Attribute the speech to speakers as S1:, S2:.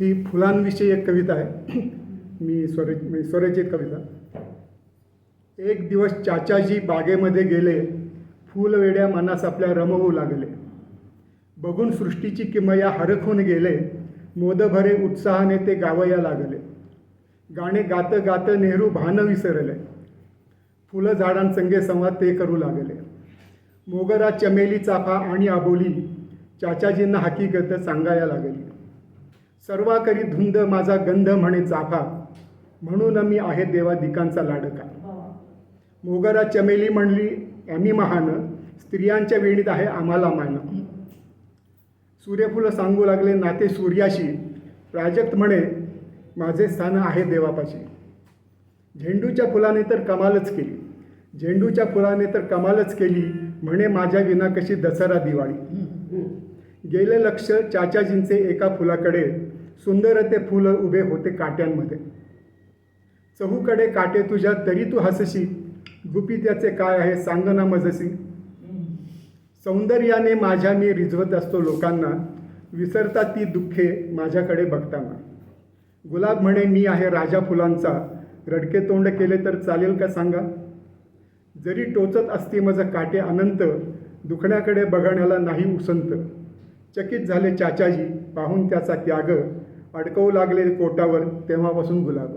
S1: ही फुलांविषयी एक कविता आहे. मी स्वर मी स्वरचित कविता. एक दिवस चाचाजी बागेमध्ये गेले. फुलवेड्या मनास आपल्या रमवू लागले. बघून सृष्टीची किमया हरखून गेले. मोदभरे उत्साहाने ते गावया लागले. गाणे गात गात नेहरू भान विसरले. फुलं झाडांसंगे संवाद ते करू लागले. मोगरा चमेली चाफा आणि आबोली. चाचाजींना हकीकत सांगायला लागली. सर्वाकरी धुंद माझा गंध म्हणे चाफा म्हणून मी आहे देवा दिकांचा लाडका. मोगरा चमेली म्हणली आम्ही महान स्त्रियांच्या वेणीत आहे आम्हाला मान. सूर्यफुलं सांगू लागले नाते सूर्याशी. प्राजक्त म्हणे माझे स्थान आहे देवापाशी. झेंडूच्या फुलाने तर कमालच केली. झेंडूच्या फुलाने तर कमालच केली म्हणे माझ्या विना कशी दसरा दिवाळी. गेले लक्ष चाचाजींचे एका फुलाकडे. सुंदर ते फुलं उभे होते काट्यांमध्ये. चहूकडे काटे तुझ्या तरी तू हसशी. गुपी त्याचे काय आहे सांग ना मजसी सौंदर्याने माझ्या मी रिझवत असतो लोकांना. विसरता ती दुःखे माझ्याकडे बघताना. गुलाब म्हणे मी आहे राजा फुलांचा. रडके तोंड केले तर चालेल का सांगा? जरी टोचत असते माझं काटे अनंत दुखण्याकडे बघण्याला नाही उसंत. चकित झाले चाचाजी पाहून त्याचा त्याग. अडकवू लागले कोटावर तेव्हापासून गुलाब.